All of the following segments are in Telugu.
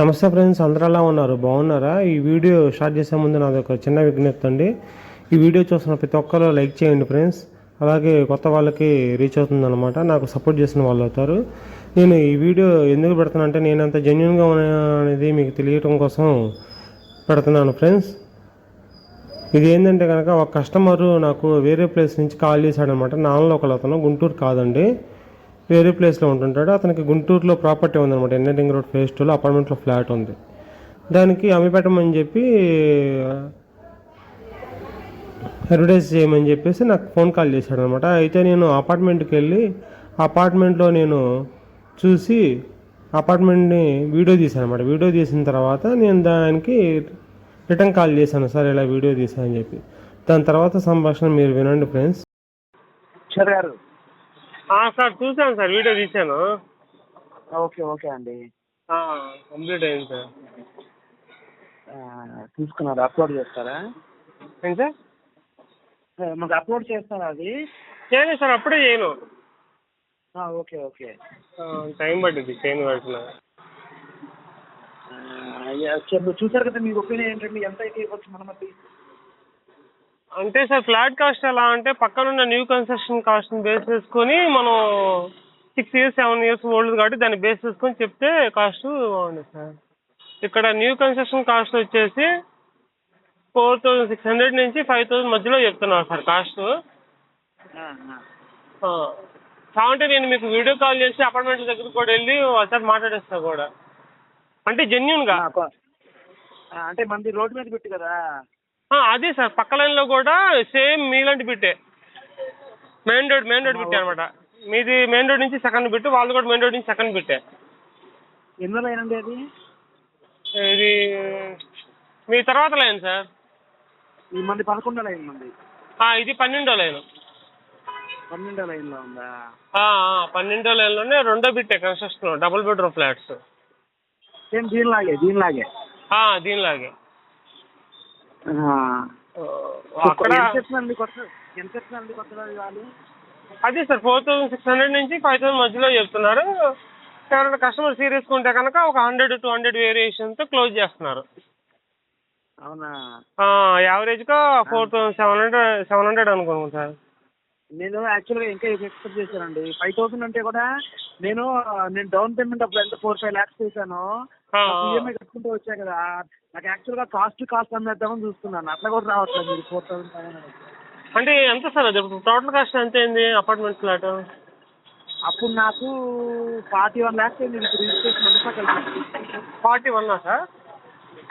నమస్తే ఫ్రెండ్స్ అందరూ ఎలా ఉన్నారు? బాగున్నారా? ఈ వీడియో స్టార్ట్ చేసే ముందు నాది ఒక చిన్న విజ్ఞప్తి అండి. ఈ వీడియో చూసిన ప్రతి ఒక్కరు లైక్ చేయండి ఫ్రెండ్స్. అలాగే కొత్త వాళ్ళకి రీచ్ అవుతుందన్నమాట. నాకు సపోర్ట్ చేసిన వాళ్ళు అవుతారు. నేను ఈ వీడియో ఎందుకు పెడుతున్నానంటే నేను అంత జెన్యున్గా ఉన్నా అనేది మీకు తెలియటం కోసం పెడుతున్నాను ఫ్రెండ్స్. ఇది ఏంటంటే కనుక ఒక కస్టమరు నాకు వేరే ప్లేస్ నుంచి కాల్ చేశాడనమాట నాన్నలో ఒకళ్ళు అతను గుంటూరు కాదండి. వేరే ప్లేస్లో ఉంటుంటాడు. అతనికి గుంటూరులో ప్రాపర్టీ ఉందన్నమాట. ఎన్ఎడింగ్ రోడ్ ఫేస్ టూలో అపార్ట్మెంట్లో ఫ్లాట్ ఉంది. దానికి అమ్మి పెట్టమని చెప్పి అడ్వర్టైజ్ చేయమని చెప్పేసి నాకు ఫోన్ కాల్ చేశాడు అనమాట అయితే నేను అపార్ట్మెంట్కి వెళ్ళి అపార్ట్మెంట్లో నేను చూసి అపార్ట్మెంట్ని వీడియో తీశాను అనమాట వీడియో తీసిన తర్వాత నేను దానికి రిటర్న్ కాల్ చేశాను. సార్ ఇలా వీడియో తీశాను అని చెప్పి. దాని తర్వాత సంభాషణ మీరు వినండి ఫ్రెండ్స్ సార్ గారు సార్ చూశాను సార్ వీడియో తీశాను. ఓకే ఓకే అండి. కంప్లీట్ అయింది సార్. తీసుకున్నారు? అప్లోడ్ చేస్తారా? ఏంటి సార్? మాకు అప్లోడ్ చేస్తారా అది? చేయలేదు సార్ అప్పుడే చేయను. Okay okay. టైం పట్టింది చేయను చెప్పు చూసారు కదా మీ ఒపీనియన్ ఏంటండి? ఎంత అయితే ఇవ్వచ్చు మనం అది అంటే సార్ ఫ్లాట్ కాస్ట్ ఎలా అంటే పక్కనున్న న్యూ కన్స్ట్రక్షన్ కాస్ట్ బేస్ చేసుకొని మనం six years seven years old కాబట్టి దాన్ని బేస్ చేసుకొని చెప్తే కాస్ట్ బాగుంది సార్. ఇక్కడ న్యూ కన్స్ట్రక్షన్ కాస్ట్ వచ్చేసి ఫోర్ థౌజండ్ సిక్స్ హండ్రెడ్ నుంచి ఫైవ్ థౌజండ్ మధ్యలో చెప్తున్నారు సార్ కాస్ట్. కావాలంటే నేను మీకు వీడియో కాల్ చేసి అపార్ట్మెంట్ దగ్గరికి కూడా వెళ్ళి ఒకసారి మాట్లాడేస్తా కూడా. అంటే జెన్యున్గా అంటే మంది రోడ్డు మీద పెట్టి కదా. అదే సార్ పక్క లైన్లో కూడా సేమ్ మీలాంటి బిట్టే. మెయిన్ రోడ్ మెయిన్ రోడ్ బిట్టే అనమాట. మీది మెయిన్ రోడ్ నుంచి సెకండ్ బిట్ వాళ్ళు కూడా మెయిన్ రోడ్ నుంచి సెకండ్ బిట్టే. ఎన్నో లైన్ అది? ఇది మీ తర్వాత లైన్ సార్. ఈ మంది పదకొండో లైన్ మంది. ఇది పన్నెండో లైన్. పన్నెండో లైన్లో ఉందా పన్నెండో లైన్లోనే రెండో బిట్టే construction double bedroom flats. Same దీనిలాగే దీనిలాగే. దీనిలాగే. అదే sir four thousand six hundred నుంచి ఫైవ్ థౌసండ్ మధ్యలో చెప్తున్నారు. ఎవరైనా కస్టమర్ సీరియస్గా ఉంటే కనుక ఒక హండ్రెడ్ టూ హండ్రెడ్ వేరియేషన్తో క్లోజ్ చేస్తున్నారు. అవునా? యావరేజ్గా four thousand seven hundred seven hundred అనుకున్నాను సార్. నేను యాక్చువల్గా ఇంకా ఎక్స్పెక్ట్ చేశానండి? ఫైవ్ థౌసండ్ అంటే కూడా నేను నేను డౌన్ పేమెంట్ అప్పుడు ఎంత? ఫోర్ ఫైవ్ ల్యాక్స్ చేశాను. ఈఎంఐ కట్టుకుంటూ వచ్చా కదా. నాకు యాక్చువల్గా కాస్ట్ కాస్ట్ అమ్మేద్దామని చూస్తున్నాను. అట్లా కూడా రావట్లేదు మీరు ఫోర్ థౌసండ్ ఫైవ్ హండ్రెడ్ అంటే ఎంత సార్ అది? టోటల్ కాస్ట్ ఎంత అయింది అపార్ట్మెంట్ ఫ్లాట్ అప్పుడు నాకు ఫార్టీ వన్ ల్యాక్స్ అయింది. ఇప్పుడు రిజిస్ట్రేషన్ అంతా కలిపి. ఫార్టీ వన్నా సార్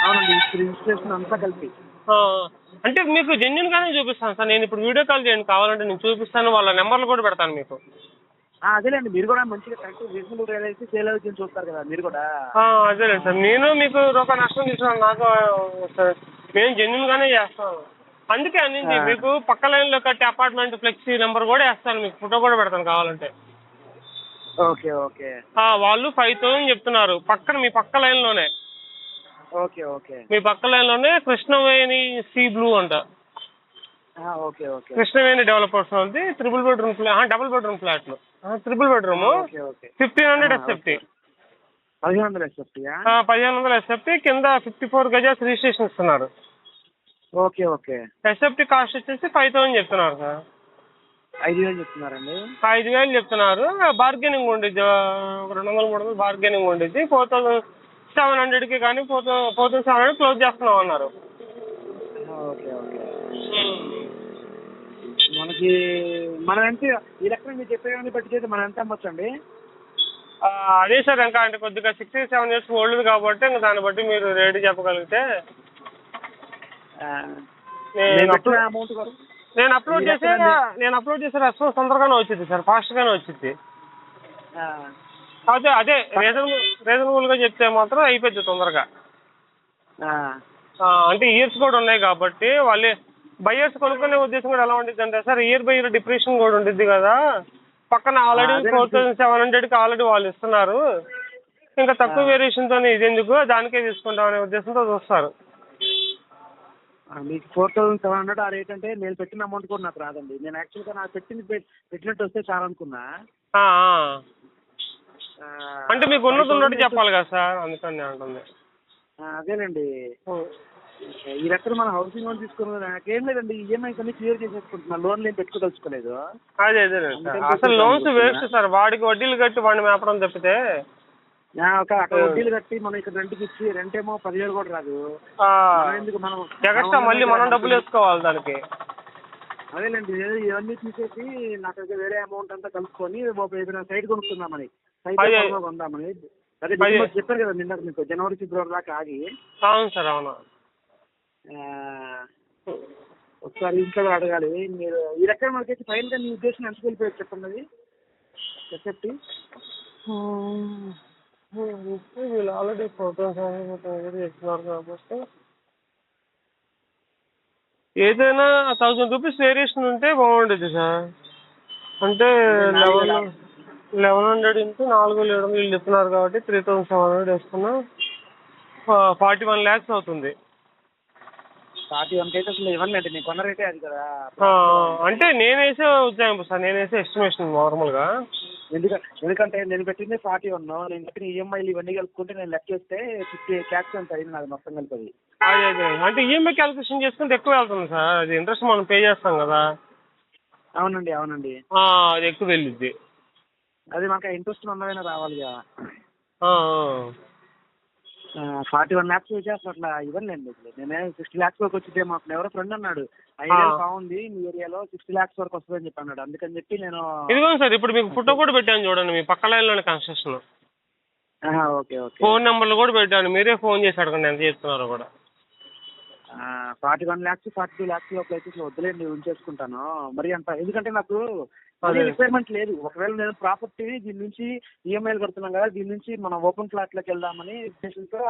అవునండి ఇప్పుడు రిజిస్ట్రేషన్ అంతా కలిపి. అంటే మీకు జెన్యున్ గానే చూపిస్తాను సార్. నేను ఇప్పుడు వీడియో కాల్ చేయండి. కావాలంటే నేను చూపిస్తాను. వాళ్ళ నెంబర్లు కూడా పెడతాను మీకు. అదేలేండి మీరు కూడా మంచిగా కరెక్ట్ రీజనబుల్ రేట్ అయితే సేల్ అవుతుంది చూస్తారు కదా మీరు కూడా. ఆ, అదేలేదు సార్. నేను మీకు రూపాయి నష్టం తీసుకున్నాను నాకు సార్ మేము జెన్యున్ గానే చేస్తాను. అందుకే అన్నింది. మీకు పక్క లైన్లో కట్టే అపార్ట్మెంట్ ఫ్లెక్సీ నెంబర్ కూడా వేస్తాను. మీకు ఫోటో కూడా పెడతాను కావాలంటే. Okay okay. వాళ్ళు ఫైవ్ థౌసండ్ చెప్తున్నారు. పక్కన మీ పక్క లైన్లోనే. Okay okay. మీ పక్క లైన్లోనే కృష్ణవేణి సీ బ్లూ అంట. Okay okay. కృష్ణవేణి డెవలపర్స్ ఉంది triple bedroom flat double bedroom ఫ్లాట్లు triple bedroom fifteen hundred SFT పదిహేను వందలు ఎస్ఎఫ్టీయా పదిహేను వందల ఎస్ఎఫ్టీ కింద ఫిఫ్టీ ఫోర్ గజాస్ రిజిస్ట్రేషన్ ఇస్తున్నారు. Okay okay. ఎస్ఎఫ్టీ కాస్ట్ వచ్చేసి ఫైవ్ థౌసండ్ చెప్తున్నారు సార్ ఐదు వేలు చెప్తున్నారండి. ఐదు వేలు చెప్తున్నారు. బార్గెనింగ్ ఉండిద్ది. ఒక రెండు వందలు మూడు వందలు బార్గెనింగ్ ఉండిద్ది. ఫోర్ థౌసండ్ సెవెన్ హండ్రెడ్కి కానీ four thousand four thousand seven hundred close చేస్తున్నాం అన్నారు. Okay okay. మనకి మనం ఎంత ఈ లెక్కన మీరు చెప్పేవన్నీ బట్టి చేస్తే మనం ఎంత అమ్మొచ్చండి. ఆ, అదే సార్ ఇంకా అంటే కొద్దిగా సిక్స్ సెవెన్ ఇయర్స్ ఓల్డ్ కాబట్టి ఇంకా దాన్ని బట్టి మీరు రేటు చెప్పగలిగితే నేను అమౌంట్ నేను అప్లోడ్ చేసే? నేను అప్లోడ్ చేసే రెస్పాన్స్ తొందరగానే వచ్చింది సార్ ఫాస్ట్గానే వచ్చింది అదే అదే రీజనబుల్ రీజనబుల్గా చెప్తే మాత్రం అయిపోద్ది తొందరగా. అంటే ఇయర్స్ కూడా ఉన్నాయి కాబట్టి వాళ్ళే బయర్స్ కొనుక్కునే ఉద్దేశం కూడా ఎలా ఉండిద్ది అంటే sir year by year depression కూడా ఉండిద్ది కదా. పక్కన ఆల్రెడీ ఫోర్ థౌసండ్ సెవెన్ హండ్రెడ్కి ఆల్రెడీ వాళ్ళు ఇస్తున్నారు. ఇంకా తక్కువ వేరియేషన్తో ఇది ఎందుకు? దానికే తీసుకుంటాం అనే ఉద్దేశంతో చూస్తారు మీకు ఫోర్ థౌసండ్ సెవెన్ హండ్రెడ్ ఆ రేట్ అంటే నేను పెట్టిన అమౌంట్ కూడా నాకు రాదండి. నేను యాక్చువల్గా నాకు పెట్టింది పెట్- పెట్టినట్టు వస్తే చాలా అనుకున్నా. అంటే మీకు ఉన్నది ఉన్నట్టు 5,000 చెప్పాలి కదా సార్ అందుకని అంటుంది. అదేనండి. ఈ రకంగా మనం హౌసింగ్ లోన్ తీసుకున్నది నాకేం లేదండి ఈఎంఐస్ అన్ని క్లియర్ చేసేసుకుంటున్నా. లోన్లు ఏం పెట్టుకోదలుచుకోలేదు. అదే అదే సార్ అసలు లోన్స్. వేస్ట్ సార్ వాడికి వడ్డీలు కట్టి వాడిని మేపడం తప్పితే? ఒక అక్కడ వడ్డీలు కట్టి మనం ఇక్కడ రెంట్కి ఇచ్చి రెంట్ ఏమో పదివేలు కూడా రాదు. మనం ఎందుకు మనం ఎగస్ట్రా మళ్ళీ మనం డబ్బులు వేసుకోవాలి దానికి. అదేలేండి ఇవన్నీ తీసేసి నాకు దగ్గర వేరే అమౌంట్ అంతా కలుపుకొని ఒక ఏదైనా సైట్ కొనుక్కుందామని. కొందామని అదే. చెప్పారు కదా నిన్న మీకు జనవరి ఫిబ్రవరి దాకా ఆగి. అవును సార్ అవును. ఒకసారి ఇంట్లో కూడా అడగాలి. మీరు ఈ రకంగా మనకైతే ఫైనల్గా మీ ఉద్దేశం ఎంత వెళ్ళిపోయారు చెప్పండి అది ఎస్ఎఫ్టీ వీళ్ళు ఆల్రెడీ ఫోటోస్ చేస్తున్నారు కాబట్టి. ఏదైనా థౌజండ్ రూపీస్ వేరియేషన్ ఉంటే బాగుండేది సార్. అంటే లెవెన్ లెవెన్ హండ్రెడ్ ఇంటూ నాలుగు ఏడు వందలు వీళ్ళు చెప్తున్నారు కాబట్టి త్రీ థౌసండ్ సెవెన్ హండ్రెడ్ వేసుకున్నా ఫార్టీ వన్ ల్యాక్స్ అవుతుంది. ఫార్టీ వన్ అయితే అసలు ఇవ్వలేండి నేను కొన్న రేటే అది కదా. ఆ, అంటే నేను వేసే ఉద్యోగం సార్ నేను వేసే ఎస్టిమేషన్ నార్మల్గా ఎందుకంటే ఎందుకంటే నేను పెట్టింది ఫార్టీ వన్ నేను పెట్టిన ఈఎంఐలు ఇవన్నీ కలుపుకుంటే నేను లెక్క చేస్తే ఫిఫ్టీ క్యాక్స్ అంత అయింది నాది మొత్తం కలిపి అదే అదే. అంటే ఈఎంఐ క్యాలిక్యులేషన్ చేసుకుంటే ఎక్కువ వెళ్తుంది సార్ అది ఇంట్రెస్ట్ మనం పే చేస్తాం కదా. అవునండి అవునండి. ఆ, అది ఎక్కువ వెళ్ళిద్ది. అది మాకు ఇంట్రెస్ట్ ఉన్నదైనా రావాలి కదా ఆ, ఫార్టీ వన్ ల్యాక్స్ వచ్చేసి అట్లా ఇవ్వలేండి నేనే సిక్స్టీ ల్యాక్స్ వరకు వచ్చితే మాకు ఎవరో ఫ్రెండ్ అన్నాడు ఆ. బాగుంది మీ ఏరియాలో సిక్స్టీ ల్యాక్స్ వరకు వస్తుందని చెప్పి అన్నాడు. అందుకని చెప్పి నేను ఇదిగోండి సార్ ఇప్పుడు మీకు ఫోటో కూడా పెట్టాను చూడండి మీ పక్క లైన్లోనే కన్స్ట్రక్షన్. Okay okay. ఫోన్ నెంబర్లు కూడా పెట్టాను. మీరే ఫోన్ చేసి అడగండి ఎంత చేస్తున్నారో కూడా. Forty one lakhs forty two lakhs లోపల అయితే వద్దులేండి ఉంచేసుకుంటాను. మరి అంత ఎందుకంటే నాకు. రిక్వైర్మెంట్ లేదు. ఒకవేళ నేను ప్రాపర్టీని దీని నుంచి ఈఎంఐలు కడుతున్నాం కదా దీని నుంచి మనం ఓపెన్ ఫ్లాట్లోకి వెళ్దామని ఉద్దేశంతో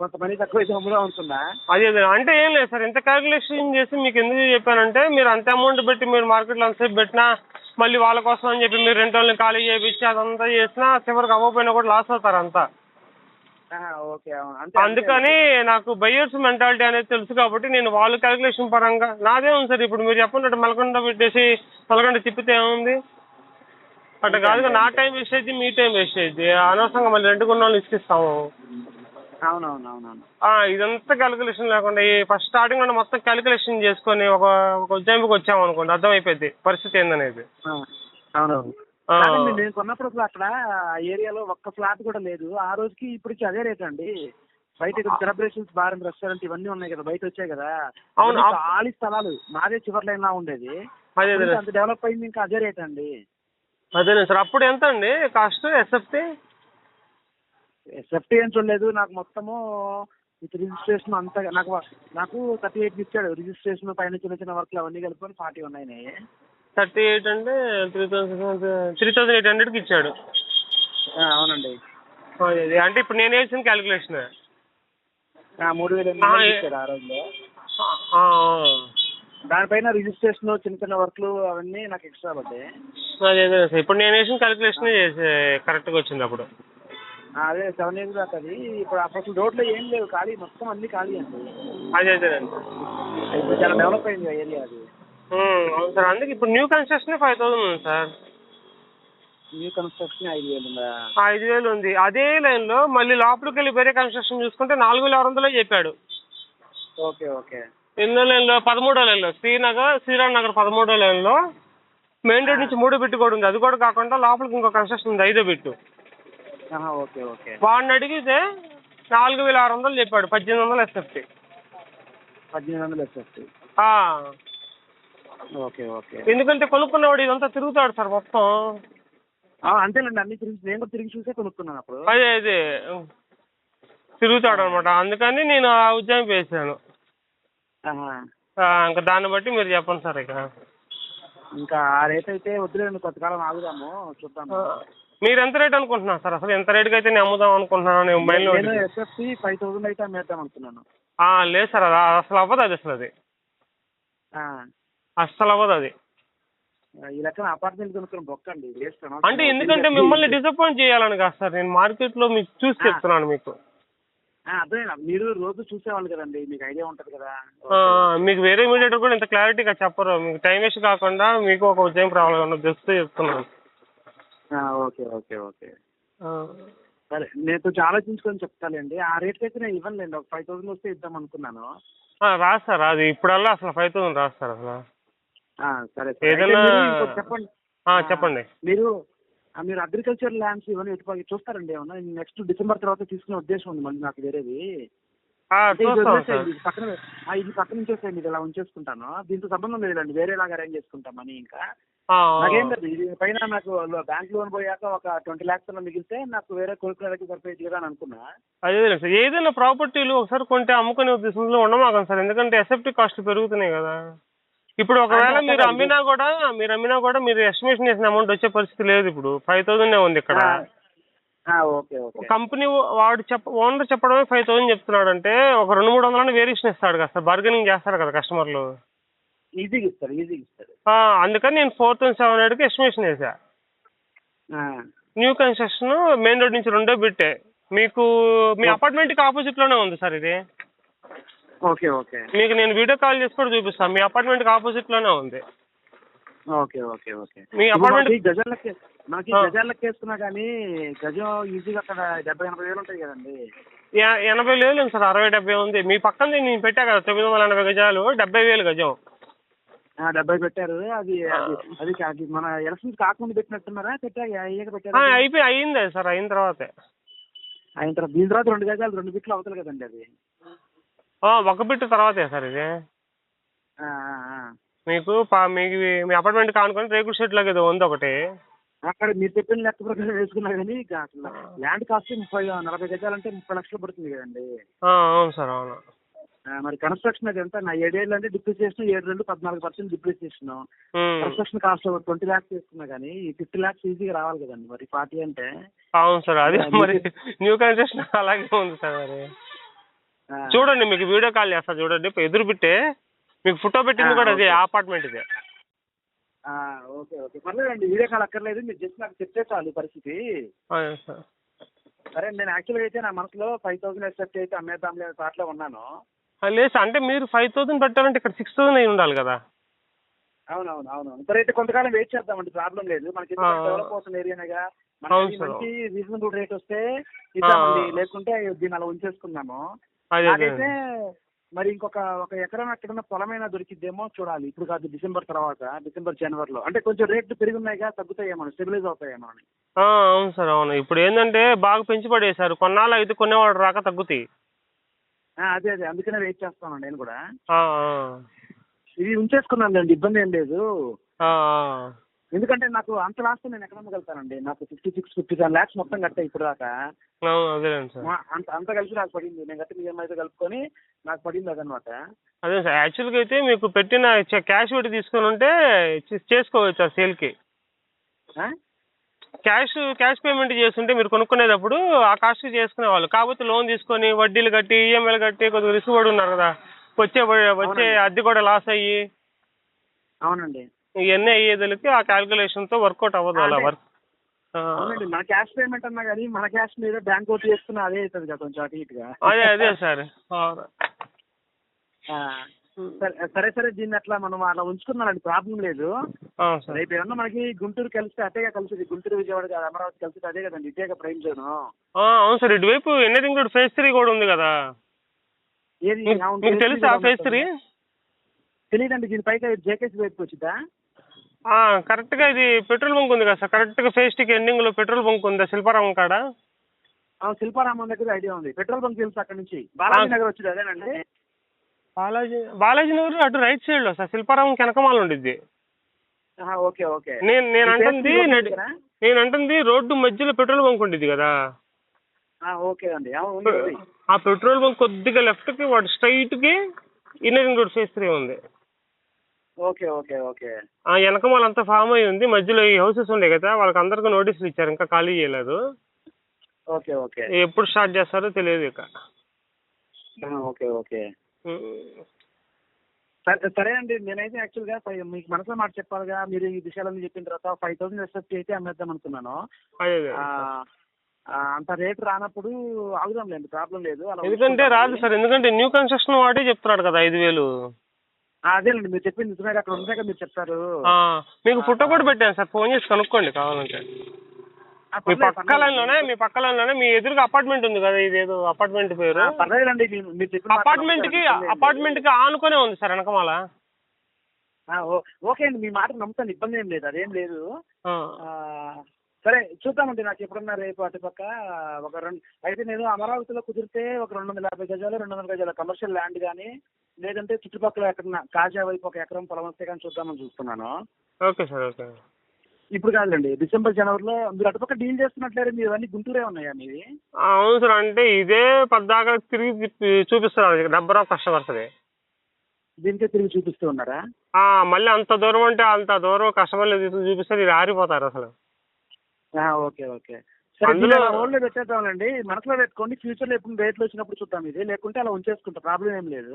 కొంత మనీ తక్కువ అమ్ముదాం అదే అదే. అంటే ఏం లేదు సార్ ఇంత క్యాలిక్యులేషన్ చేసి మీకు ఎందుకు చెప్పానంటే మీరు అంత అమౌంట్ పెట్టి మీరు మార్కెట్లో అంతసేపు పెట్టినా మళ్ళీ వాళ్ళ కోసం అని చెప్పి మీరు రెంట్ వాళ్ళని ఖాళీ చేయించి అదంతా చేసినా చివరికి అవ్వకపోయినా కూడా లాస్ అవుతారు అంతా ఆహా, ఓకే అవును. అంతే అందుకని నాకు బయ్యర్స్ మెంటాలిటీ అనేది తెలుసు కాబట్టి నేను వాళ్ళ క్యాలిక్యులేషన్ పరంగా నాదే ఉంది సార్. ఇప్పుడు మీరు చెప్పినట్టు మలకొండ పెట్టేసి మలకొండ తిప్పితే ఏముంది? అట్లా కాదుగా నా టైం వేస్ట్ అయింది మీ టైం వేస్ట్ అయింది అనవసరంగా మళ్ళీ రెండు కొన్న వాళ్ళు ఇచ్చిస్తాము ఇదంతా క్యాలిక్యులేషన్ లేకుండా ఈ ఫస్ట్ స్టార్టింగ్లో మొత్తం క్యాలిక్యులేషన్ చేసుకొని ఒక ఉజ్జాయింపుకి వచ్చాము అనుకోండి అర్థమైపోయింది పరిస్థితి ఏందనేది. అవునవును. కాదండి, నేను కొన్నప్పుడు అసలు అక్కడ ఆ ఏరియాలో ఒక్క ఫ్లాట్ కూడా లేదు. ఆ రోజుకి ఇప్పటికి అదే రేట్ అండి. బయట ఇక్కడ సెలబ్రేషన్స్ బార్ అండ్ రెస్టారెంట్ ఇవన్నీ ఉన్నాయి కదా బయట వచ్చాయి కదా. అవును, ఇవన్నీ ఖాళీ స్థలాలు. మాదే చివరి లైన్ లా ఉండేది. అదే అదే ఇప్పుడు అంత డెవలప్ అయింది ఇంకా అదే రేట్ అండి. అదే సార్ అప్పుడు ఎంత అండి కాస్ట్ ఎస్ఎఫ్టీ సెఫ్టీ ఏం చూడలేదు. నాకు మొత్తము విత్ రిజిస్ట్రేషన్ అంతా నాకు నాకు థర్టీ ఎయిట్ ఇచ్చాడు. రిజిస్ట్రేషన్ పైన చిన్న చిన్న వర్క్లు అవన్నీ కలుపుకొని ఫార్టీ వన్ అయినాయి థర్టీ ఎయిట్ అంటే three thousand three thousand eight హండ్రెడ్కి ఇచ్చాడు. అవునండి. అంటే ఇప్పుడు నేను వేసిన క్యాలిక్యులేషన్ మూడు వేల ఆ, ఇచ్చాడు రోజులో. దానిపైన రిజిస్ట్రేషన్ చిన్న చిన్న వర్క్లు అవన్నీ నాకు ఎక్స్ట్రా పడ్డాయి. ఇప్పుడు నేను వేసిన క్యాలిక్యులేషన్ కరెక్ట్గా వచ్చింది అప్పుడు. అదే సెవెన్ ఇయర్స్ దాకా అది. ఇప్పుడు అసలు రోడ్లో ఏం లేవు ఖాళీ మొత్తం అన్ని ఖాళీ అండి. అదే అదేనండి ఇప్పుడు చాలా డెవలప్ అయింది ఏరియా అది. అవును సార్. అందుకే ఇప్పుడు న్యూ కన్స్ట్రక్షన్ ఫైవ్ థౌసండ్ ఉంది సార్. న్యూ కన్స్ట్రక్షన్ ఐదు వేలు ఉందా? ఐదు వేలు ఉంది. అదే లైన్లో మళ్ళీ లోపలికి వెళ్ళి వేరే కన్స్ట్రక్షన్ చూసుకుంటే నాలుగు వేల ఆరు వందలే చెప్పాడు. Okay okay. ఎన్నో లైన్లో పదమూడో లైన్లో శ్రీనగర్ శ్రీరామ్ నగర్ పదమూడో లైన్లో మెయిన్ రోడ్ నుంచి మూడో బిట్టు కూడా ఉంది. అది కూడా కాకుండా లోపలికి ఇంకో కన్స్ట్రక్షన్ ఉంది ఐదో బిట్టు. Okay okay. వాడిని అడిగితే నాలుగు వేల ఆరు వందలు చెప్పాడు. పద్దెనిమిది వందలు ఎస్ఎఫ్టీ పద్దెనిమిది వందలు వచ్చేస్తాయి ఓకే ఓకే. ఎందుకంటే కొనుక్కున్నవాడు ఇదంతా తిరుగుతాడు సార్ మొత్తం. అంతేనండి. అన్ని తిరిగి నేను కూడా తిరిగి చూసే కొనుక్కున్నాను అప్పుడు. అదే అదే. తిరుగుతాడు అనమాట అందుకని నేను ఆ ఉద్యమం వేసాను. ఇంకా దాన్ని బట్టి మీరు చెప్పండి సార్ ఇక. ఇంకా ఆ రేట్ అయితే వద్దులేండి. కొంతకాలం ఆగుదాము. చూద్దాము. మీరు ఎంత రేట్ అనుకుంటున్నారు సార్? అసలు ఎంత రేట్కి అయితే నేను అమ్ముదాం అనుకుంటున్నాను నేను మైండ్లో ఎస్ఎఫ్సి ఫైవ్ థౌసండ్ అయితే అమ్మేద్దాం అనుకున్నాను. లేదు సార్. అసలు అవ్వదు అది అసలు అది. అస్సలు అవ్వదు అది ఈ లెక్కన అపార్ట్మెంట్ కొనుక్కుని బొక్కండి వేస్ట్ అంటే ఎందుకంటే మిమ్మల్ని డిసప్పాయింట్ చేయాలని కాదు సార్ నేను మార్కెట్లో మీకు చూసి చెప్తున్నాను మీకు. అదే మీరు రోజు చూసేవాళ్ళు కదండి మీకు ఐడియా ఉంటది కదా. మీకు వేరే మీడియేటర్ కూడా ఇంత క్లారిటీగా చెప్పరు. మీకు టైం వేస్ట్ కాకుండా మీకు ఒక ఉద్యమం రావాలన్న జస్ట్ చెప్తున్నాను. ఆ, ఓకే ఓకే ఓకే. సరే నేను కొంచెం ఆలోచించుకొని చెప్తానండి ఆ రేట్కి అయితే నేను ఇవ్వనులేండి ఒక ఫైవ్ థౌసండ్ వస్తే ఇద్దాం అనుకున్నాను. ఆ, రాస్తారు అది ఇప్పుడల్లా అసలు ఫైవ్ థౌసండ్ రాస్తారు అసలు. ఆ, సరే చెప్పండి. చెప్పండి. మీరు మీరు అగ్రికల్చర్ ల్యాండ్స్ ఇవన్నీ ఎటు చూస్తారండి ఏమన్నా? నెక్స్ట్ డిసెంబర్ తర్వాత తీసుకునే ఉద్దేశం ఉంది మళ్ళీ నాకు వేరేది. పక్కన ఇది పక్కన ఉంచేసేయండి ఇది ఇలా ఉంచేసుకుంటాను. దీంతో సంబంధం లేదండి వేరేలాగా అరేంజ్ చేసుకుంటాం మనీ ఇంకా. నాకేం లేదు ఇది పైన నాకు బ్యాంక్ లోన్ పోయాక ఒక ట్వంటీ ల్యాక్స్ అలా మిగిలితే నాకు వేరే కొనుక్కునేదానికి సరిపోయేది కదా అని అనుకున్నా. అదే సార్. ఏదైనా ప్రాపర్టీలు ఒకసారి కొంటే అమ్ముకునే ఉద్దేశంలో ఉండమాకండి సార్. ఎందుకంటే ఎసెప్టీ కాస్ట్ పెరుగుతున్నాయి కదా. ఇప్పుడు ఒకవేళ మీరు అమ్మినా కూడా మీరు అమ్మినా కూడా మీరు ఎస్టిమేషన్ చేసిన అమౌంట్ వచ్చే పరిస్థితి లేదు ఇప్పుడు. ఫైవ్ థౌసండ్ ఉంది ఇక్కడ. Okay okay. కంపెనీ వాడు చెప్ప ఓనర్ చెప్పడమే ఫైవ్ థౌసండ్ చెప్తున్నాడు అంటే ఒక రెండు మూడు వందలని వేరియేషన్ ఇస్తాడు కదా సార్. బార్గెనింగ్ చేస్తారు కదా కస్టమర్లు. ఈజీగా ఇస్తారు ఈజీగా ఇస్తారు. ఆ, అందుకని నేను ఫోర్ థౌసండ్ సెవెన్ హండ్రెడ్కి ఎస్టిమేషన్ వేసా న్యూ కన్స్ట్రక్షన్ మెయిన్ రోడ్ నుంచి రెండో బిట్టే. మీకు మీ అపార్ట్మెంట్కి ఆపోజిట్లోనే ఉంది సార్ ఇది. Okay okay. మీకు నేను వీడియో కాల్ చేసి కూడా చూపిస్తాను మీ అపార్ట్మెంట్కి ఆపోజిట్లోనే ఉంది. Okay okay okay. మీ మనకి గజాలకి మనకి. గజాలకి వేసుకున్నా కానీ గజం ఈజీగా అక్కడ డెబ్బై ఎనభై వేలు ఉంటాయి కదండి. ఎనభై వేలు సార్ అరవై డెబ్బై ఉంది. మీ పక్కన నేను పెట్టా కదా తొమ్మిది వందల ఎనభై గజాలు డెబ్బై వేలు గజం. ఆ, డెబ్బై పెట్టారు. అది అది మన ఎలక్షన్స్ కాకముందు పెట్టినట్టున్నారా? పెట్టా అయ్యాక పెట్టారు? అయిపోయి అయింది సార్ అయిన తర్వాతే. అయిన తర్వాత దీని తర్వాత రెండు గజాలు రెండు బిట్లు అవుతుంది కదండి అది. ఒక బిట్ తర్వాతే సార్ ఇది. మీకు మీకు మీ అపార్ట్మెంట్ కానుకొని రేకుల షెడ్ లాగా ఏదో ఉంది ఒకటి. అక్కడ మీరు చెప్పిన లెక్క ప్రకారం వేసుకున్నా కానీ అసలు ల్యాండ్ కాస్ట్ ముప్పై నలభై గజాలంటే ముప్పై లక్షలు పడుతుంది కదండి. అవును సార్ అవును. మరి కన్స్ట్రక్షన్ అది ఎంత? నా ఏడేళ్ళు అంటే డిప్రిసియేషన్ ఏడు రెండు పద్నాలుగు percent depreciation. Construction cost twenty lakhs తీసుకున్నా కానీ ఈ ఫిఫ్టీ ల్యాక్స్ ఈజీగా రావాలి కదండి మరి ఫార్టీ అంటే. అవును సార్ అది మరి న్యూ కన్స్ట్రక్షన్ అలాగే ఉంది సార్ మరి. చూడండి మీకు వీడియో కాల్ చేస్తా చూడండి. ఎదురు బిట్టే మీకు ఫోటో పెట్టింది కూడా అదే. అపార్ట్మెంట్ ఇదే ఓకే ఓకే. పర్లేదండి వీడియో కాల్ అక్కర్లేదు. మీరు జస్ట్ నాకు చెప్తే చాలు పరిస్థితి. సార్ నేను యాక్చువల్గా అయితే నా మనసులో ఫైవ్ థౌసండ్ ఎక్సెప్ట్ అయితే అమ్మేద్దాంలే అనే థాట్లో ఉన్నాను. లేదు అంటే మీరు ఫైవ్ థౌసండ్ పెట్టాలంటే ఇక్కడ సిక్స్ థౌసండ్ అయి ఉండాలి కదా. అవునవును అవును సరే అయితే కొంతకాలం వెయిట్ చేద్దామండి. ప్రాబ్లం లేదు. మనకి. డెవలప్ అవుతున్న ఏరియానేగా మనకి. మంచి రీజనబుల్ రేట్ వస్తే ఇద్దామండి. లేకుంటే దీన్ని అలా ఉంచేసుకుందాము. అదే అదే. నాకైతే మరి ఇంకొక ఒక ఎకరం ఎక్కడన్నా పొలమైనా దొరికిద్దేమో చూడాలి. ఇప్పుడు కాదు డిసెంబర్ తర్వాత డిసెంబర్ జనవరిలో. అంటే కొంచెం రేట్లు పెరుగున్నాయిగా తగ్గుతాయేమో స్టెబిలైజ్ అవుతాయేమో అవును సార్ అవును. ఇప్పుడు ఏంటంటే బాగా పెంచి పడేశారు కొన్నాళ్ళు అయితే కొనేవాడు రాక తగ్గుతాయి. అదే అదే. అందుకనే వెయిట్ చేస్తాను నేను కూడా. ఇది ఉంచేసుకున్నానులేండి ఇబ్బంది ఏం లేదు. ఎందుకంటే నాకు అంత లాస్ట్ నేను ఎక్కడ అమ్మగలుగుతానండి? నాకు fifty six fifty seven lakhs మొత్తం కట్టాయి ఇప్పుడు దాకా. మా- అంత అంత కలిసి నాకు పడింది. నేను కట్టిన ఈఎంఐ అయితే కలుపుకొని నాకు పడింది అదనమాట. అదే సార్ యాక్చువల్గా అయితే మీకు పెట్టిన క్యాష్ పెట్టి తీసుకొని ఉంటే చేసుకోవచ్చు ఆ సేల్కి క్యాష్ క్యాష్ పేమెంట్ చేస్తుంటే మీరు కొనుక్కునేటప్పుడు ఆ కాస్ట్ చేసుకునేవాళ్ళు. కాకపోతే లోన్ తీసుకొని వడ్డీలు కట్టి ఈఎంఐలు కట్టి కొద్దిగా రిస్క్ పడి ఉన్నారు కదా. వచ్చే వచ్చే. అద్దె కూడా లాస్ అయ్యి. అవునండి. ఇవన్నీ అయ్యేదలకి ఆ క్యాల్కులేషన్తో వర్కౌట్ అవ్వదు అలా వర్క్ అవునండి మన క్యాష్ పేమెంట్ అన్నా కానీ మన క్యాష్ మీద బ్యాంక్ ఓటు చేసుకున్న అదే అవుతుంది కదా కొంచెం అటు ఇటుగా. అదే అదే సార్. ఆ, సరే సరే దీన్ని అట్లా మనం అలా ఉంచుకున్నానండి ప్రాబ్లం లేదు. సార్. రేపు ఏమన్నా మనకి గుంటూరు కలిస్తే అటేగా కలిసి గుంటూరు విజయవాడ కాదు అమరావతి కలిసి అదే కదండి ఇదేగా ప్రైమ్ జోన్ అవును సార్ ఇటువైపు ఎన్నిటింగ్ రోడ్ ఫేజ్ త్రీ కూడా ఉంది కదా. ఏది? తెలుసా ఫేజ్ త్రీ తెలియదండి దీని పైగా జేకేసీ వైపుకి వచ్చిందా కరెక్ట్గా ఇది పెట్రోల్ బంక్ ఉంది కదా సార్. కరెక్ట్గా ఫేజ్ టీకి ఎండింగ్లో పెట్రోల్ బంక్ ఉందా? శిల్పారామం కాడ? ఆ, శిల్పారామం దగ్గర ఐడియా ఉంది. పెట్రోల్ బంక్ తెలుసు అక్కడ నుంచి. బాలాజీ నగర్ వచ్చింది అదేనండి? బాలాజీ బాలాజీ నగర్ అటు రైట్ సైడ్లో సార్. శిల్పారామం వెనకమాల ఉండిద్ది. Okay okay. నేను నేను అంటుంది? నేను అంటుంది రోడ్డు మధ్యలో పెట్రోల్ బంక్ ఉండిద్ది కదా. ఆ, ఓకే అండి. ఆ పెట్రోల్ బంక్ కొద్దిగా లెఫ్ట్కి వాడు స్ట్రైట్కి ఇంజనీరింగ్ రోడ్ ఫేజ్ త్రీ ఉంది. Okay okay okay. ఆ వెనకమాల అంతా ఫామ్ అయి ఉంది. మధ్యలో ఈ హౌసెస్ ఉండే కదా వాళ్ళకి అందరికీ నోటీసులు ఇచ్చారు. ఇంకా ఖాళీ చేయలేదు. Okay okay. ఎప్పుడు స్టార్ట్ చేస్తారో తెలియదు ఇక. Okay okay. సరే అండి. నేనైతే యాక్చువల్గా మీకు మనసులో మాట చెప్పాలిగా. మీరు ఈ విషయాలన్నీ చెప్పిన తర్వాత ఫైవ్ థౌసండ్ ఎస్ఎఫ్టీ అయితే అమ్మేద్దాం అనుకున్నాను. అంత రేట్ రానప్పుడు ఆగుదాంలేండి. ప్రాబ్లం లేదు. అలా ఎందుకంటే. రాదు సార్. ఎందుకంటే న్యూ కన్స్ట్రక్షన్ వాడే చెప్తున్నాడు కదా ఐదు వేలు. అదేనండి మీరు చెప్పింది నిజమే అక్కడ కదా మీరు చెప్తారు ఆ, మీకు ఫోటో కూడా పెట్టాను సార్ ఫోన్ చేసి కనుక్కోండి కావాలంటే ఆ, మీ పర్లేదు, పక్క పర్లేదు. లైన్లోనే మీ పక్క లైన్లోనే మీ ఎదురుగా అపార్ట్మెంట్ ఉంది కదా ఇదేదో అపార్ట్మెంట్ పేరు పర్లేదండి మీ- మీరు చెప్పిన మాట అపార్ట్మెంట్కి నమ్ముతాను. అపార్ట్మెంట్కి ఆనుకునే ఉంది సార్ వెనకమాల ఆ, ఓ- ఓకే అండి మీ మాట నమ్ముతాను ఇబ్బంది ఏం లేదు అదేం లేదు ఆ. ఆ, సరే చూద్దామండి నాకు ఎప్పుడన్నా రేపు అటుపక్క ఒక రెండు అయితే నేను అమరావతిలో కుదిరితే ఒక రెండు వందల యాభై గజాలు రెండు వందల గజాల కమర్షియల్ ల్యాండ్ కానీ లేదంటే చుట్టుపక్కల ఎక్కడన్నా కాజా వైపు ఒక ఎకరం పొలం వస్తే కానీ చూద్దామని చూస్తున్నాను. ఓకే సార్ ఓకే ఇప్పుడు కాదులేండి డిసెంబర్ జనవరిలో మీరు అటుపక్క డీల్ చేస్తున్నట్లేరు మీరు అన్ని గుంటూరే ఉన్నాయా మీది అవును సార్ అంటే ఇదే పద్దాకా తిరిగి చూపిస్తున్నారు నెంబర్ ఆఫ్ కస్టమర్స్ అది దీనికే తిరిగి చూపిస్తూ ఉన్నారా? ఆ, మళ్ళీ అంత దూరం అంటే అంత దూరం కస్టమర్లు చూపిస్తే ఇది ఆరిపోతారు అసలు. Okay okay. సరే హోల్డ్లో పెట్టేద్దామండి మనసులో పెట్టుకోండి ఫ్యూచర్లో ఎప్పుడు రేట్లు వచ్చినప్పుడు చూద్దాం ఇది లేకుంటే అలా ఉంచేసుకుంటాం ప్రాబ్లం ఏం లేదు.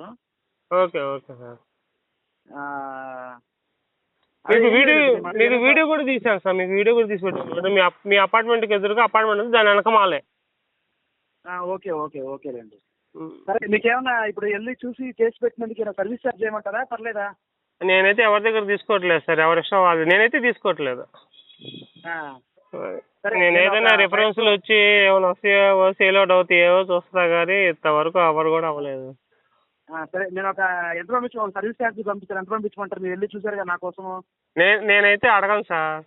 Okay okay sir. మీకు వీడియో మీకు వీడియో కూడా తీసాను సార్ మీకు వీడియో కూడా తీసి పెట్టాను. మీ మీ అపార్ట్మెంట్కి ఎదురుగా అపార్ట్మెంట్ ఉంది దాని వెనకమాలే ఆ, ఓకే ఓకే ఓకేలేండి సరే మీకేమన్నా ఇప్పుడు వెళ్ళి చూసి చేసి పెట్టినందుకు ఏమైనా సర్వీస్ ఛార్జ్ చేయమంటారా? పర్లేదా? నేనైతే ఎవరి దగ్గర తీసుకోవట్లేదు సార్ ఎవరి ఇష్టం వాళ్ళు నేనైతే తీసుకోవట్లేదు. నేను ఏదైనా రిఫరెన్స్లు వచ్చి ఏమైనా వస్తాయో సేల్ అవుట్ అవుతాయో చూస్తా కానీ ఇంతవరకు ఎవరు కూడా అవ్వలేదు. సరే నేను ఒక ఎంత పంపించు ఒక సర్వీస్ ఛార్జ్ పంపించాను ఎంత పంపించమంటారు? మీరు వెళ్ళి చూసారు కదా నా కోసం నేను నేనైతే అడగను సార్.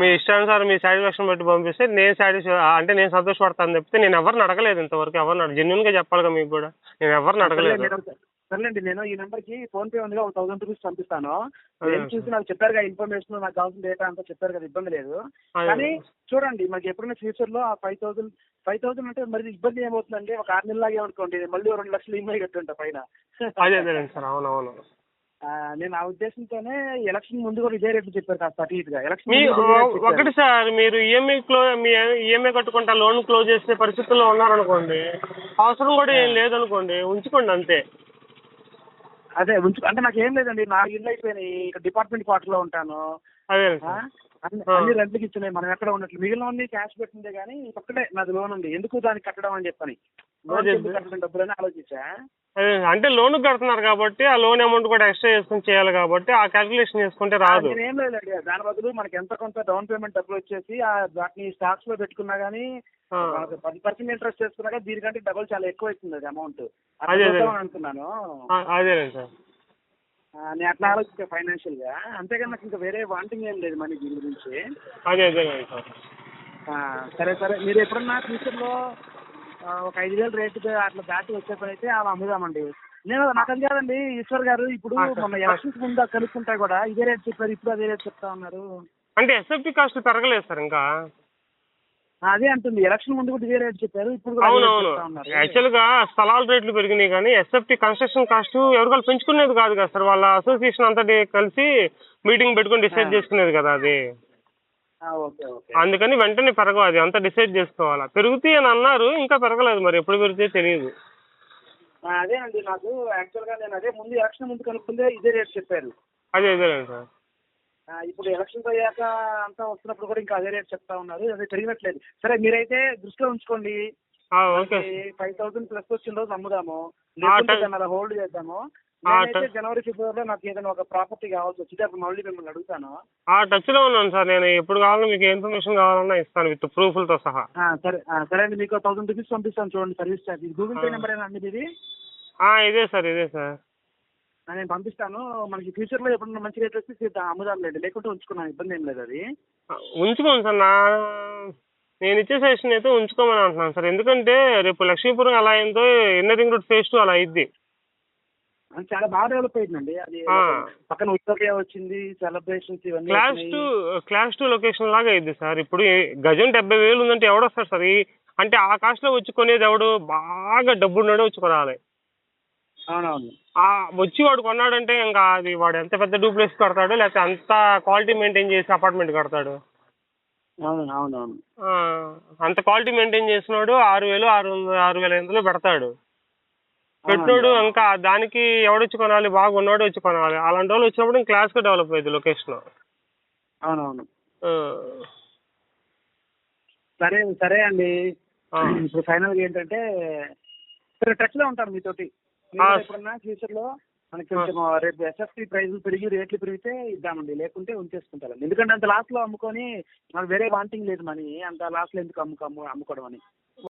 మీ ఇష్టానుసారం మీ సాటిస్ఫాక్షన్ బట్టి పంపిస్తే నేను సాటిస్ఫై అంటే నేను సంతోషపడతాను చెప్తే నేను ఎవరిని అడగలేదు ఇంతవరకు. ఎవరిని అడగ జెన్యున్గా చెప్పాలిగా మీకు కూడా. నేను ఎవరిని అడగలేదు. సర్లేండి నేను ఈ నెంబర్కి ఫోన్ పే ఉందిగా ఒక థౌసండ్ రూపీస్ పంపిస్తాను. ఏం చూసి నాకు చెప్పారు కదా ఇన్ఫర్మేషన్ నాకు కావాల్సిన డేటా అంతా చెప్పారు కదా ఇబ్బంది లేదు. కానీ చూడండి మనకి ఎప్పుడైనా ఫ్యూచర్లో ఆ ఫైవ్ థౌసండ్ ఫైవ్ థౌసండ్ అంటే మరి ఇబ్బంది ఏమవుతుందండి ఒక ఆరు నెలలాగే అనుకోండి మళ్ళీ రెండు లక్షలు ఈఎంఐ కట్టుంటా పైన. అవునవును నేను ఆ ఉద్దేశంతోనే ఎలక్షన్ ముందు కూడా ఇదే రేట్లు చెప్పారు కాస్త అటు ఇటుగా. ఎలక్షన్ ఒకటి. సార్ మీరు ఈఎంఐ క్లో మీ ఈఎంఐ కట్టుకుంటా లోన్ క్లోజ్ చేసే పరిస్థితుల్లో ఉన్నారనుకోండి అవసరం కూడా ఏం లేదనుకోండి ఉంచుకోండి అంతే. అదే ఉంచు అంటే నాకు ఏం లేదండి నా ఇల్లు అయిపోయినాయి ఇక్కడ డిపార్ట్మెంట్ క్వార్టర్లో ఉంటాను. అన్ని రెంట్లకి ఇచ్చినాయి మనం ఎక్కడ ఉన్నట్లు మిగిలిన క్యాష్ పెట్టిందే కానీ ఒక్కటే నాది లోన్ ఉంది. ఎందుకు దానికి కట్టడం అని చెప్పని. అదే. డబ్బులు ఆలోచించా? అదే అంటే లోన్ కడుతున్నారు కాబట్టి ఆ లోన్ అమౌంట్ కూడా ఎక్స్ట్రా చేసుకుని చేయాలి కాబట్టి ఆ క్యాల్కులేషన్ చేసుకుంటే రాదు. ఏం లేదండి దాని బదులు మనకి ఎంత కొంత డౌన్ పేమెంట్ డబ్బులు వచ్చేసి ఆ వాటిని స్టాక్స్లో పెట్టుకున్నా గానీ పది పర్సెంట్ ఇంట్రెస్ట్ చేసుకున్నా కానీ దీనికంటే డబుల్ చాలా ఎక్కువ అవుతుంది అది అమౌంట్ అదే, అదే. అనుకున్నాను. అదేలేండి సార్. నేను అట్లా ఆలోచించా ఫైనాన్షియల్గా అంతేగాని నాకు ఇంకా వేరే వాంటింగ్ ఏం లేదు మనీ దీని గురించి. అదే అదేలేండి సార్. సరే సరే. మీరు ఎప్పుడన్నా ఫ్యూచర్లో ఒక ఐదు వేలు రేటు అట్లా దాటి వచ్చే పని అయితే అవి అమ్ముదామండి. నేను నాకు కాదండి ఈశ్వర్ గారు ఇప్పుడు. మొన్న ఎలక్షన్స్ ముందు కనుక్కుంటా కూడా ఇదే రేట్ చెప్పారు ఇప్పుడు అదే రేట్ చెప్తా ఉన్నారు. అంటే ఎస్ఎఫ్టీ కాస్ట్ పెరగలేదు సార్ ఇంకా. అదే అంటుంది ఎలక్షన్ ముందు కూడా ఇదే రేట్ చెప్పారు ఇప్పుడు అవునవును. యాక్చువల్గా స్థలాల రేట్లు పెరిగినాయి కానీ ఎస్ఎఫ్టీ కన్స్ట్రక్షన్ కాస్ట్ ఎవరికాలు పెంచుకునేది కాదు కదా సార్ వాళ్ళ అసోసియేషన్ అంతటి కలిసి మీటింగ్ పెట్టుకొని డిసైడ్. చేసుకునేది కదా అది. అందుకని వెంటనే పెరగవు అది అంతా డిసైడ్ చేసుకోవాలా? పెరుగుతాయి అని అన్నారు ఇంకా పెరగలేదు మరి ఎప్పుడు పెరిగితే తెలియదు. ఆ, అదేనండి నాకు యాక్చువల్గా నేను అదే ముందు ఎలక్షన్ ముందు కనుక్కుందే ఇదే రేట్ చెప్పారు. అదే అదేలేండి సార్. ఇప్పుడు ఎలక్షన్స్ అయ్యాక అంతా వస్తున్నప్పుడు కూడా ఇంకా అదే రేట్ చెప్తా ఉన్నారు అదే పెరిగినట్లేదు. సరే మీరైతే దృష్టిలో ఉంచుకోండి. ఫైవ్ థౌసండ్ ప్లస్ వచ్చిన రోజు అమ్ముదాము హోల్డ్ చేద్దాము. జనవరి ఫిబ్రవరిలో నాకు ఏదైనా ఒక ప్రాపర్టీ కావాల్సి వచ్చింది అప్పుడు మళ్ళీ మిమ్మల్ని అడుగుతాను. ఆ టచ్లో ఉన్నాను సార్. నేను ఎప్పుడు కావాలన్నా మీకు ఇన్ఫర్మేషన్ కావాలన్నా ఇస్తాను విత్ ప్రూఫ్లతో సహా. సరే సరే అండి. మీకు థౌసండ్ రూపీస్ పంపిస్తాను చూడండి సర్వీస్ ఛార్జ్. ఇది గూగుల్ పే. నెంబర్ ఏనా అండి ఇది ఇదే సార్ ఇదే సార్. నేను పంపిస్తాను. మనకి ఫ్యూచర్లో ఎప్పుడన్నా మంచి రేట్ వస్తే లేదు లేకుంటే ఉంచుకున్నాను. ఇబ్బంది ఏం లేదు అది. ఉంచుకోండి సార్. నా నేను ఇచ్చే సజెషన్ అయితే ఉంచుకోమని అంటున్నాను సార్. ఎందుకంటే రేపు లక్ష్మీపురం ఎలా అయిందో ఎన్న రింగ్ రోడ్ ఫేస్ టూ అలా అయింది చాలా బాగా డెవలప్ అయిందండి. అది. పక్కన వచ్చింది సెలబ్రేషన్స్ ఇవన్నీ class. Two class two location లాగా అయింది సార్. ఇప్పుడు గజం డెబ్బై వేలు ఉందంటే ఎవడొస్తారు సార్? అంటే ఆ కాస్ట్లో వచ్చి కొనేది ఎవడు? బాగా డబ్బు ఉన్నాడే వచ్చి కొనాలి. అవునవును. వచ్చి వాడు కొన్నాడంటే ఇంకా అది వాడు ఎంత పెద్ద డూప్లెక్స్ కడతాడు? లేకపోతే అంత క్వాలిటీ మెయింటైన్ చేసి అపార్ట్మెంట్ కడతాడు? అవును అవునవును. ఆ, అంత క్వాలిటీ మెయింటైన్ చేసినాడు ఆరు వేలు ఆరు ఆరు వేల ఎనిమిదిలో పెడతాడు. పెట్టాడు ఇంకా దానికి ఎవడొచ్చి కొనాలి? బాగా ఉన్నవాడు వచ్చి కొనాలి. అలాంటి వాళ్ళు వచ్చినప్పుడు క్లాస్గా డెవలప్ అయ్యింది లొకేషన్ అవునవును. సరే సరే అండి. ఇప్పుడు ఫైనల్ ఏంటంటే సరే టచ్లో ఉంటాను మీతోటి. మీరు. ఎప్పుడన్నా ఫ్యూచర్లో మనకి కొంచెం రేపు ఎస్ఎఫ్టీ ప్రైస్ పెరిగి రేట్లు పెరిగితే ఇద్దామండి. లేకుంటే ఉంచేసుకుంటారండి. ఎందుకంటే అంత లాస్ట్లో అమ్ముకొని మనకు వేరే వాంటింగ్ లేదు మనీ. అంత లాస్ట్లో ఎందుకు అమ్ముకు అమ్ము అమ్ముకోవడం అని.